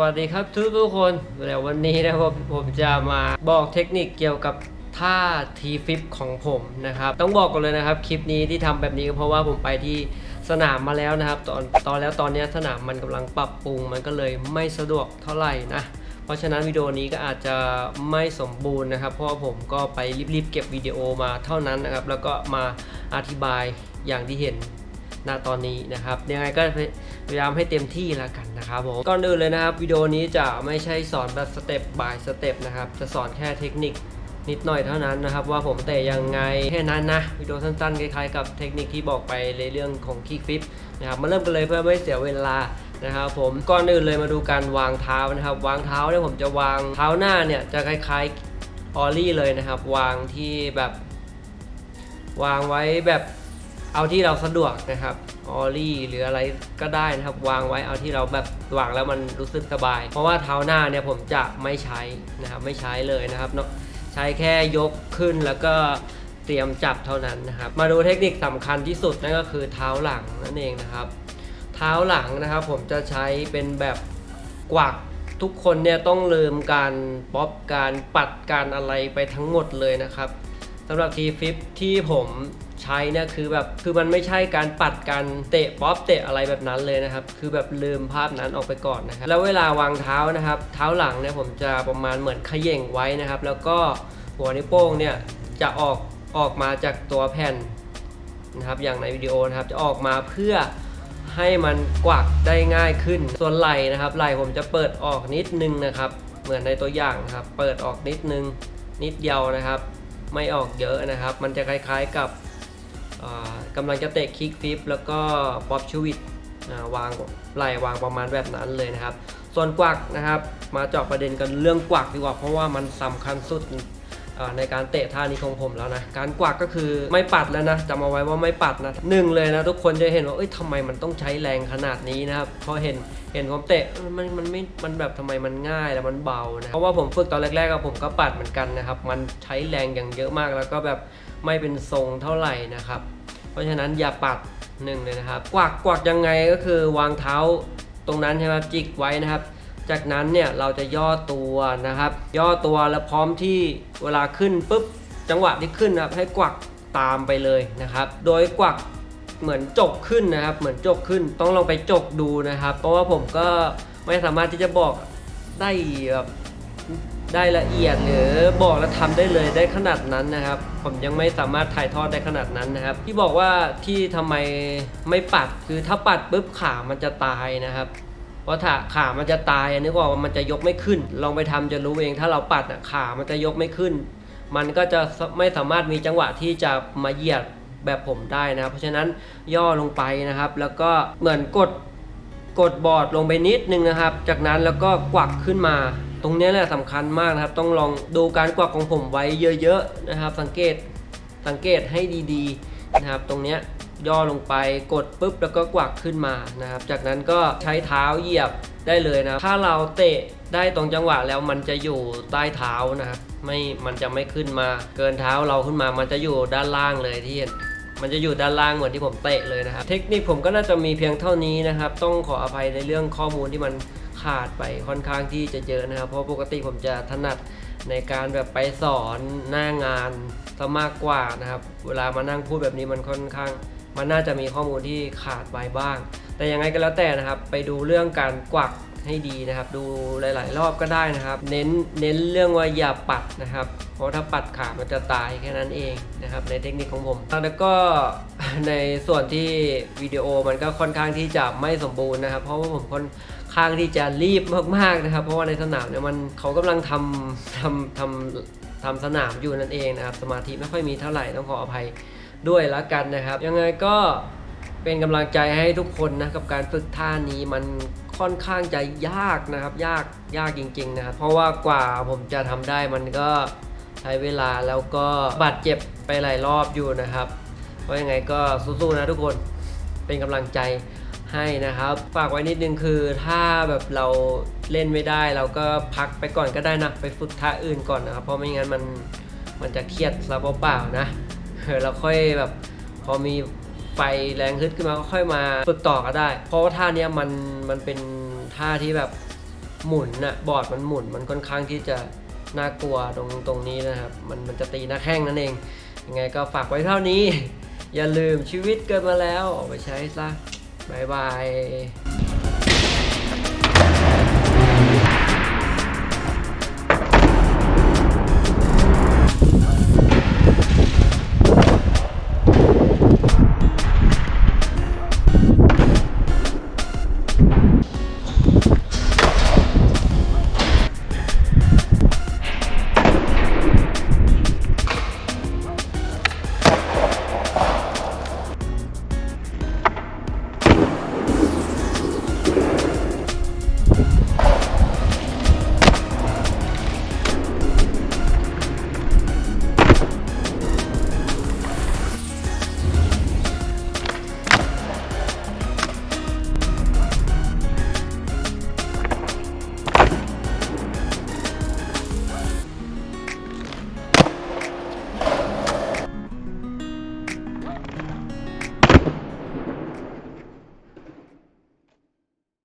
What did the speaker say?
วัสดีครับทุกทุกคนแล้ววันนี้นะครับผมจะมาบอกเทคนิคเกี่ยวกับท่าทีฟิปของผมนะครับต้องบอกก่อนเลยนะครับคลิปนี้ที่ทำแบบนี้ก็เพราะว่าผมไปที่สนามมาแล้วนะครับ ตอนตอนแล้วตอนนี้สนามมันกำลังปรับปรุงมันก็เลยไม่สะดวกเท่าไหร่นะเพราะฉะนั้นวิดีโอนี้ก็อาจจะไม่สมบูรณ์นะครับ เพราะผมก็ไปรีบๆเก็บวิดีโอมาเท่านั้นนะครับ แล้วก็มาอธิบายอย่างที่เห็นณตอนนี้นะครับยังไงก็ พยายามให้เต็มที่แล้วกันนะครับผมก่อนอื่นเลยนะครับวิดีโอนี้จะไม่ใช่สอนแบบสเต็ป by สเต็ปนะครับจะสอนแค่เทคนิคนิดหน่อยเท่านั้นนะครับ ว่าผมเตะยังไงแค่นั้นนะวิดีโอสั้นๆคล้ายๆกับเทคนิคที่บอกไปในเรื่องของคิกฟิปนะครับมาเริ่มกันเลยเพื่อไม่เสียเวลานะครับผมก่อนอื่นเลยมาดูการวางเท้านะครับ วางเท้าเนี่ยผมจะวางเท้าหน้าเนี่ยจะคล้ายๆออลลี่เลยนะครับ วางที่แบบ วางไว้แบบ เอาที่เราสะดวกนะครับออลี่หรืออะไรก็ได้นะครับ วางไว้เอาที่เราแบบวางแล้วมันรู้สึกสบาย เพราะว่าเท้าหน้าเนี่ยผมจะไม่ใช้นะครับไม่ใช้เลยนะครับเนาะใช้แค่ยกขึ้นแล้วก็เตรียมจับเท่านั้นนะครับ มาดูเทคนิคสำคัญที่สุดนั่นก็คือเท้าหลังนั่นเองนะครับ เท้าหลังนะครับผมจะใช้เป็นแบบกวักทุกคนเนี่ยต้องลืมการป๊อปการปัดการอะไรไปทั้งหมดเลยนะครับสำหรับทีฟิปที่ผม ช้เนี่ยคือแบบคือมันไม่ใช่การปัดการเตะป๊อปเตะอะไรแบบนั้นเลยนะครับ คือแบบลืมภาพนั้นออกไปก่อนนะครับแล้วเวลาวางเท้านะครับ เท้าหลังเนี่ยผมจะประมาณเหมือนขย่งไว้นะครับ แล้วก็หัวนิ้วโป้งเนี่ยจะออกออกมาจากตัวแผ่นนะครับ อย่างในวิดีโอนะครับจะออกมาเพื่อให้มันกวักได้ง่ายขึ้น ส่วนไหล่นะครับไหล่ผมจะเปิดออกนิดนึงนะครับ เหมือนในตัวอย่างนะครับ เปิดออกนิดนึงนิดเดียวนะครับ ไม่ออกเยอะนะครับ มันจะคล้ายๆกับ กำลังจะเตะคิกฟิปแล้วก็ป๊อปชูวิตวางไหลวางประมาณแบบนั้นเลยนะครับ ส่วนกวักนะครับ มาเจาะประเด็นกันเรื่องกวักดีกว่าเพราะว่ามันสำคัญสุด ในการเตะท่านี้ของผมแล้วนะ การกวักก็คือไม่ปัดแล้วนะจำเอาไว้ว่าไม่ปัดนะหนึ่งเลยนะทุกคนจะเห็นว่าเอ้ยทำไมมันต้องใช้แรงขนาดนี้นะครับพอเห็นเห็นผมเตะมันมันไม่มันแบบทำไมมันง่ายแล้วมันเบานะเพราะว่าผมฝึกตอนแรกๆก็ผมก็ปัดเหมือนกันนะครับ มันใช้แรงอย่างเยอะมากแล้วก็แบบไม่เป็นทรงเท่าไหร่นะครับ เพราะฉะนั้นอย่าปัดหนึ่งเลยนะครับ กวักกวักยังไงก็คือวางเท้าตรงนั้นใช่ไหมจิกไว้นะครับ จากนั้นเนี่ยเราจะย่อตัวนะครับ ย่อตัวแล้วพร้อมที่เวลาขึ้นปุ๊บจังหวะที่ขึ้นนะครับให้กวักตามไปเลยนะครับ โดยกวักเหมือนจกขึ้นนะครับ เหมือนจกขึ้นต้องลองไปจกดูนะครับ เพราะว่าผมก็ไม่สามารถที่จะบอกได้แบบได้ละเอียดหรือบอกแล้วทำได้เลยได้ขนาดนั้นนะครับ ผมยังไม่สามารถถ่ายทอดได้ขนาดนั้นนะครับ ที่บอกว่าที่ทำไมไม่ปัดคือถ้าปัดปุ๊บขามันจะตายนะครับ เพราะถ้าขามันจะตายอันนี้ก็ว่ามันจะยกไม่ขึ้น ลองไปทำจะรู้เอง ถ้าเราปัดขามันจะยกไม่ขึ้น มันก็จะไม่สามารถมีจังหวะที่จะมาเหยียดแบบผมได้นะครับเพราะฉะนั้นย่อลงไปนะครับ แล้วก็เหมือนกดกดบอร์ดลงไปนิดนึงนะครับ จากนั้นแล้วก็กวักขึ้นมา ตรงนี้แหละสำคัญมากนะครับ ต้องลองดูการกวักของผมไว้เยอะๆนะครับ สังเกตสังเกตให้ดีๆนะครับ ตรงเนี้ย ย่อลงไปกดปุ๊บแล้วก็กวักขึ้นมานะครับ จากนั้นก็ใช้เท้าเหยียบได้เลยนะถ้าเราเตะได้ตรงจังหวะแล้วมันจะอยู่ใต้เท้านะครับไม่มันจะไม่ขึ้นมา เกินเท้าเราขึ้นมามันจะอยู่ด้านล่างเลยที่เห็นมันจะอยู่ด้านล่างเหมือนที่ผมเตะเลยนะครับ เทคนิคผมก็น่าจะมีเพียงเท่านี้นะครับ ต้องขออภัยในเรื่องข้อมูลที่มันขาดไปค่อนข้างที่จะเยอะนะครับ เพราะปกติผมจะถนัดในการแบบไปสอนหน้างานซะมากกว่านะครับ เวลามานั่งพูดแบบนี้มันค่อนข้าง มันน่าจะมีข้อมูลที่ขาดไปบ้าง แต่ยังไงก็แล้วแต่นะครับ ไปดูเรื่องการกวักให้ดีนะครับ ดูหลาย ๆ รอบก็ได้นะครับ เน้นเน้นเรื่องว่าอย่าปัดนะครับ เพราะถ้าปัดขามันจะตายแค่นั้นเองนะครับ ในเทคนิคของผม แล้วก็ในส่วนที่วิดีโอมันก็ค่อนข้างที่จะไม่สมบูรณ์นะครับ เพราะว่าผมค่อนข้างที่จะรีบมาก ๆ นะครับ เพราะว่าในสนามเนี่ยมันเขากำลังทำทำทำทำสนามอยู่นั่นเองนะครับ สมาธิไม่ค่อยมีเท่าไหร่ต้องขออภัย ด้วยแล้วกันนะครับ ยังไงก็เป็นกำลังใจให้ทุกคนนะกับการฝึกท่านี้มันค่อนข้างจะยากนะครับ ยากยากจริง ๆ นะครับ เพราะว่ากว่าผมจะทำได้มันก็ใช้เวลาแล้วก็บาดเจ็บไปหลายรอบอยู่นะครับเพราะยังไงก็สู้ๆนะทุกคนเป็นกำลังใจให้นะครับ ฝากไว้นิดนึงคือถ้าแบบเราเล่นไม่ได้เราก็พักไปก่อนก็ได้นะ ไปฝึกท่าอื่นก่อนนะครับ เพราะไม่งั้นมันมันจะเครียดซะเปล่าๆนะ เราค่อยแบบพอมีไฟแรงขึ้นขึ้นมาก็ค่อยมาฝึกต่อก็ได้ เพราะว่าท่าเนี้ยมันมันเป็นท่าที่แบบหมุนนะบอร์ดมันหมุนมันค่อนข้างที่จะน่ากลัวตรงตรงนี้นะครับมันมันจะตีหน้าแข้งนั่นเองยังไงก็ฝากไว้เท่านี้ อย่าลืมชีวิตเกิดมาแล้วออกไปใช้ซะบายบาย